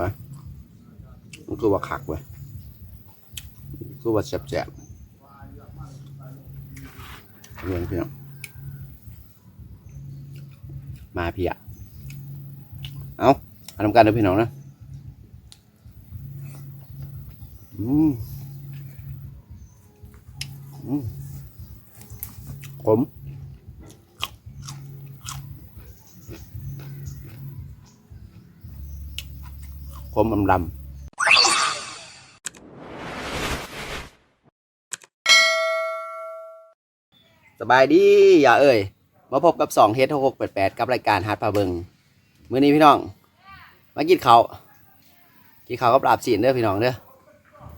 มามันคือว่าคักเว้ยคือว่าแสบๆเรื่องเพี่น้องมาพี่อะเอาเอาทำการเด้อพี่น้องนะอืมอืมขม คมอำลำสบายดีอย่าเอ่ยมาพบกับสองเฮดหกแปดแปดกับรายการฮาร์ดพาเบิงมื้อนี้พี่น้อง มากินเขาวกินเขาวกับลาบสีนเด้อพี่น้องเด้อ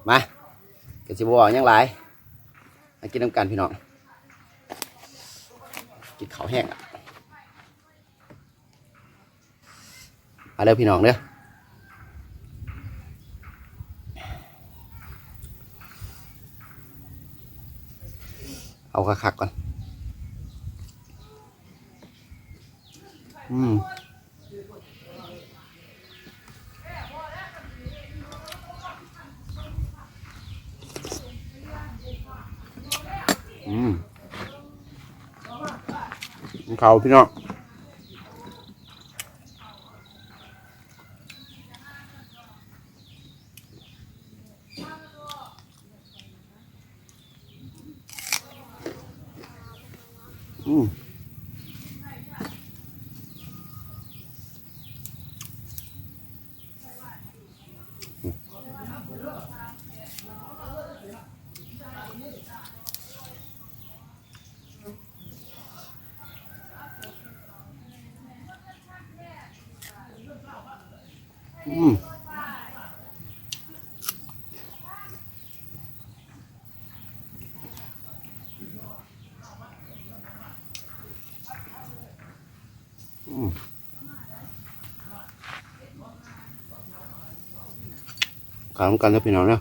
มากระสิบวอยังหลายมากินน้ำกันพี่น้อง กินเขาวแห้งอะมาเด้อพี่น้องเด้อ เอาคักๆก่อน อืมอืมเขาพี่น้อง อื ขายกันครับพี่น้องนะ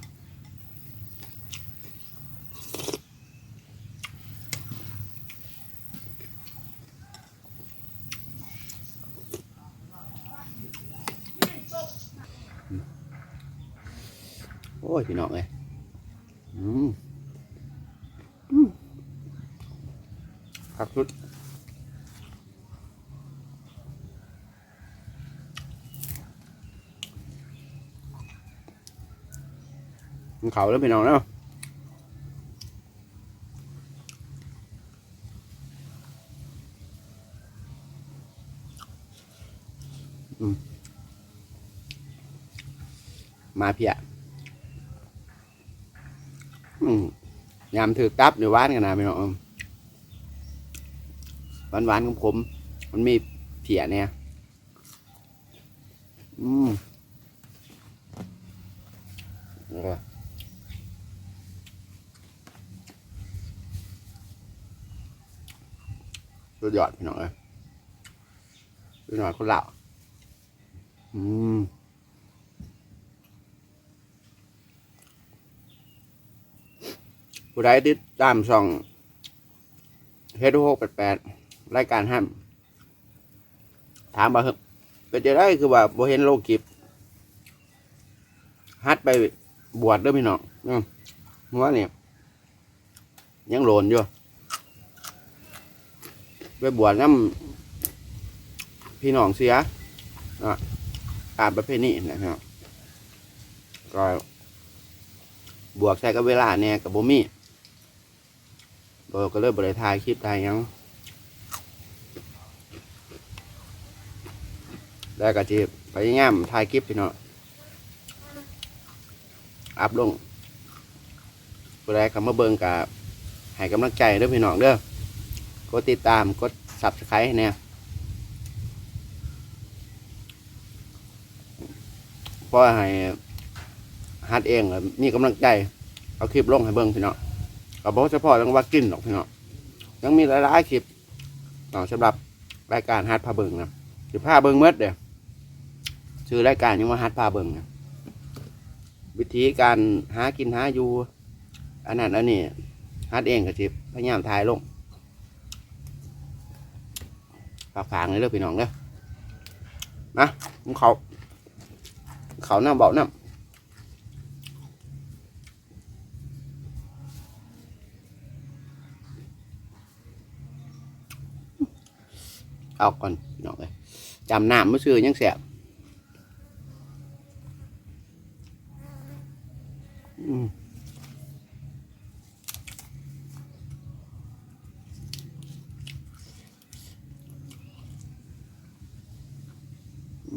โอ้ยพี่น้องเอ้ยอืมอืมพักชุด มันเขาแล้วพี่น้องเนาะอืมาเพียยามถือกับเดี๋ยวหวานกันนะพี่น้องหวานหวานๆขมๆมันมีเพียเนี่ยอืมแล้วก็ สุดยอดพี่น้องเอ้ยสุดยอดคนละอืมผู้ใดติดตามช่องเฮดหกแปดแปดรายการห้ามถามมาเหอะเป็นจะได้คือว่าบ่เห็นโลกกิบฮัดไปบวชด้วยพี่น้องอืมเพราะว่าเนี่ยยังโหลนอยู่ ไปบวชน้ำพี่น้องเสียอะตามประเพณีนะครับ ก็บวกใช้กับเวลาเนี่ยกับบมีโดยก็เลยบริทายคลิปไทยยังแล้วก็จีพยายามถ่ายคลิปพี่น้องอัพลงผู้ใดเข้ามาเบิ่งกับให้กำลังใจเด้อพี่น้องเด้อ กดติดตามกด subscribe เนี่ยเพราะให้ฮัดเองมีกำลังใจ เอาคลิปลงให้เบิ่งพี่น้องก็บอกเฉพาะเรื่องว่ากินหรอกพี่น้องยังมีหลายๆคลิปต่อสำหรับรายการฮัดพาเบิ่งนะสิพาเบิ่งเมื่อเดียวชื่อรายการยังว่าฮัดพาเบิ่งนะวิธีการหากินหาอยู่อันนั้นอันนี้ฮัดเองก็สิพยายามถ่ายลง ฝากฝางเลยเด้อพี่น้องเด้อนะผมเขาเขาวน้ำเบาน้ำเอาก่อนพี่น้องเลยจำน้ำไม่ซื้อยังแสบ เด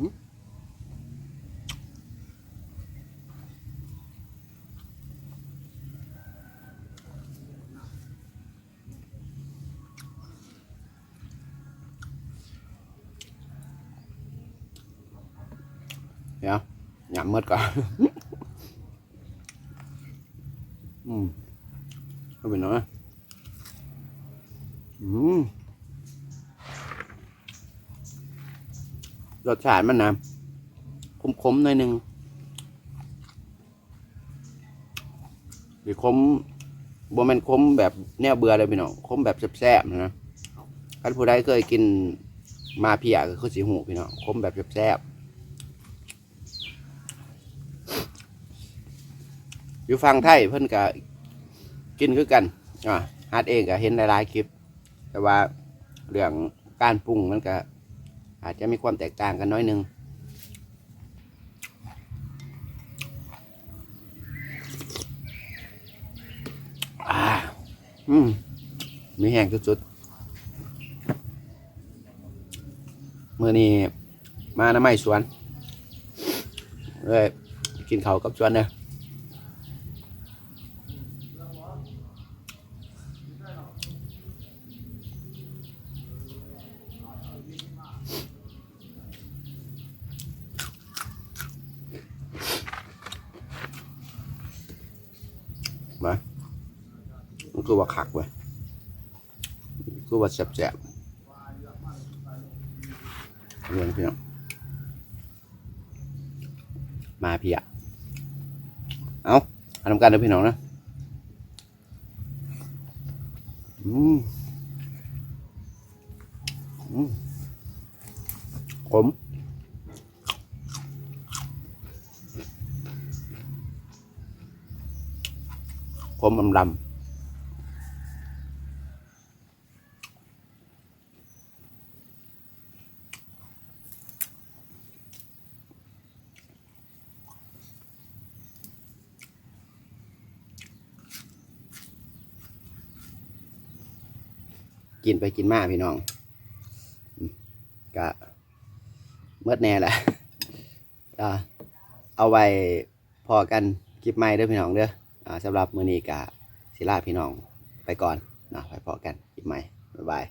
ี๋ยวหยำมืดก่อน อืมเอาไปหน่อยอืม รสชาติมันนะคมๆหน่อยหนึ่งหรือคมบ่แม่นคมแบบแนวเบื่อเลยพี่น้องคมแบบแซ่บๆนะท่านผู้ใดเคยกินมาเพียก็คือสีหูพี่น้องคมแบบแซ่บๆอยู่ฟังไทยเพิ่นก็กินคือกันอ่าฮัดเองก็เห็นหลายๆคลิป แต่ว่าเรื่องการปรุงมันก็ อาจจะมีความแตกต่างกันน้อยนึงอ่าอืมมีแห้งสุดๆเมื่อนี้มาน้ำไม้สวนเลยกินเขากับสวนเด้อ มามันคือ ว่าคักเว้ยคือว่าแซ่บๆเรื่องพี่น้องมาพี่อะเอาอันทำการเด้อพี่น้องนะอืมอืมขมขมอำลำ กินไปกินมาพี่น้องก็เมื่อแน่แหละเอาไว้พอกันคลิปใหม่เด้อพี่น้องเด้อสำหรับมือนี้กะศิลาพี่น้องไปก่อนนะไปพอกันคลิปใหม่บ๊ายบาย